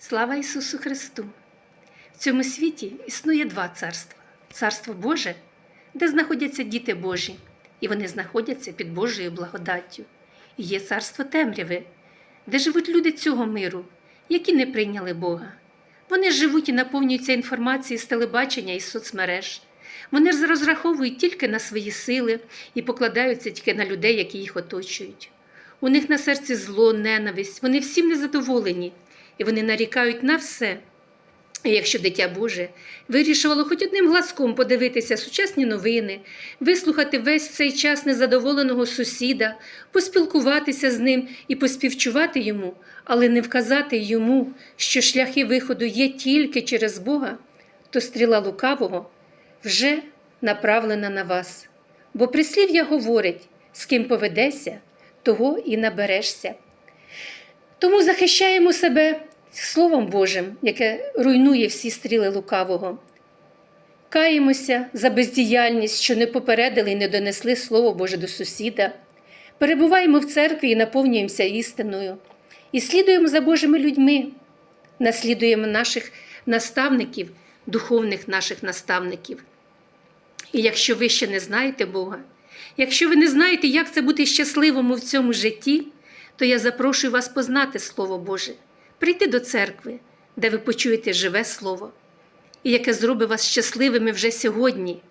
Слава Ісусу Христу! В цьому світі існує два царства: царство Боже, де знаходяться діти Божі, і вони знаходяться під Божою благодаттю. І є царство темряви, де живуть люди цього миру, які не прийняли Бога. Вони живуть і наповнюються інформацією з телебачення і соцмереж. Вони розраховують тільки на свої сили і покладаються тільки на людей, які їх оточують. У них на серці зло, ненависть, вони всім незадоволені, і вони нарікають на все. Якщо дитя Боже вирішувало хоч одним глазком подивитися сучасні новини, вислухати весь цей час незадоволеного сусіда, поспілкуватися з ним і поспівчувати йому, але не вказати йому, що шляхи виходу є тільки через Бога, то стріла лукавого вже направлена на вас. Бо прислів'я говорить: з ким поведешся, того і наберешся. Тому захищаємо себе Словом Божим, яке руйнує всі стріли лукавого. Каємося за бездіяльність, що не попередили і не донесли Слово Боже до сусіда. Перебуваємо в церкві і наповнюємося істиною. І слідуємо за Божими людьми, наслідуємо наших наставників, духовних наших наставників. І якщо ви ще не знаєте Бога, якщо ви не знаєте, як це бути щасливому в цьому житті, то я запрошую вас познати Слово Боже, прийти до церкви, де ви почуєте живе Слово, і яке зробить вас щасливими вже сьогодні,